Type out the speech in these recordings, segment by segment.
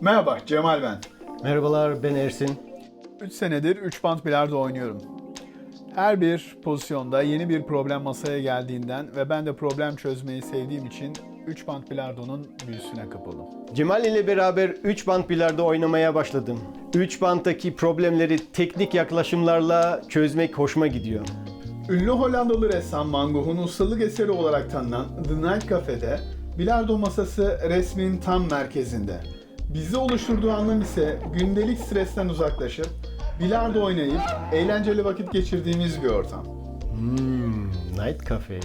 Merhaba, Cemal ben. Merhabalar ben Ersin. 3 senedir 3 bant bilardo oynuyorum. Her bir pozisyonda yeni bir problem masaya geldiğinden ve ben de problem çözmeyi sevdiğim için 3 bant bilardonun büyüsüne kapıldım. Cemal ile beraber 3 band bilardo oynamaya başladım. 3 banttaki problemleri teknik yaklaşımlarla çözmek hoşuma gidiyor. Ünlü Hollandalı ressam Van Gogh'un ustalık eseri olarak tanınan The Night Cafe'de bilardo masası resmin tam merkezinde. Bizi oluşturduğu anlam ise gündelik stresten uzaklaşıp bilardo oynayıp eğlenceli vakit geçirdiğimiz bir ortam. Hmm, Night Cafe.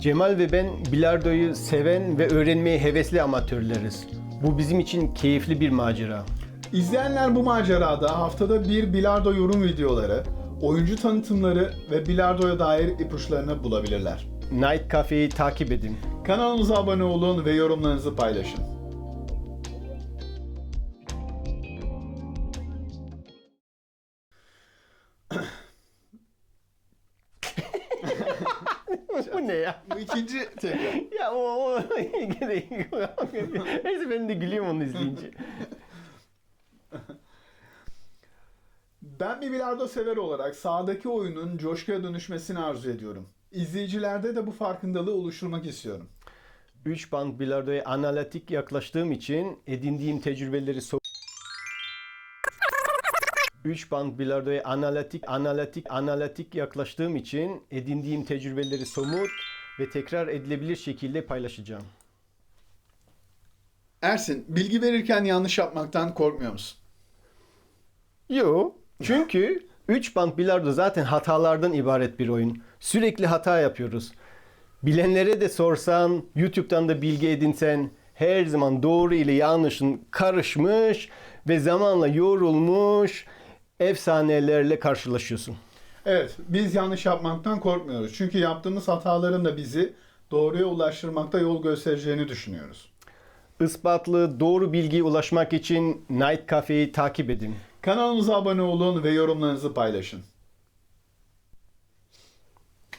Cemal ve ben bilardoyu seven ve öğrenmeye hevesli amatörleriz. Bu bizim için keyifli bir macera. İzleyenler bu macerada haftada bir bilardo yorum videoları, oyuncu tanıtımları ve bilardoya dair ipuçlarını bulabilirler. Night Cafe'yi takip edin. Kanalımıza abone olun ve yorumlarınızı paylaşın. Bu ne ya? Bu ikinci tekrar. Ya o, o Her seferinde gülüyorum onu izleyince. Ben bir bilardo sever olarak sahadaki oyunun coşkuya dönüşmesini arzu ediyorum. İzleyicilerde de bu farkındalığı oluşturmak istiyorum. 3 band bilardoya analitik yaklaştığım için edindiğim tecrübeleri so 3 band bilardoya analitik analitik analitik yaklaştığım için edindiğim tecrübeleri somut ve tekrar edilebilir şekilde paylaşacağım. Ersin, bilgi verirken yanlış yapmaktan korkmuyor musun? Yo. Çünkü 3 band bilardo zaten hatalardan ibaret bir oyun. Sürekli hata yapıyoruz. Bilenlere de sorsan, YouTube'dan da bilgi edinsen her zaman doğru ile yanlışın karışmış ve zamanla yorulmuş efsanelerle karşılaşıyorsun. Evet, biz yanlış yapmaktan korkmuyoruz. Çünkü yaptığımız hataların da bizi doğruya ulaştırmakta yol göstereceğini düşünüyoruz. Ispatlı doğru bilgiye ulaşmak için Night Cafe'yi takip edin. Kanalımıza abone olun ve yorumlarınızı paylaşın.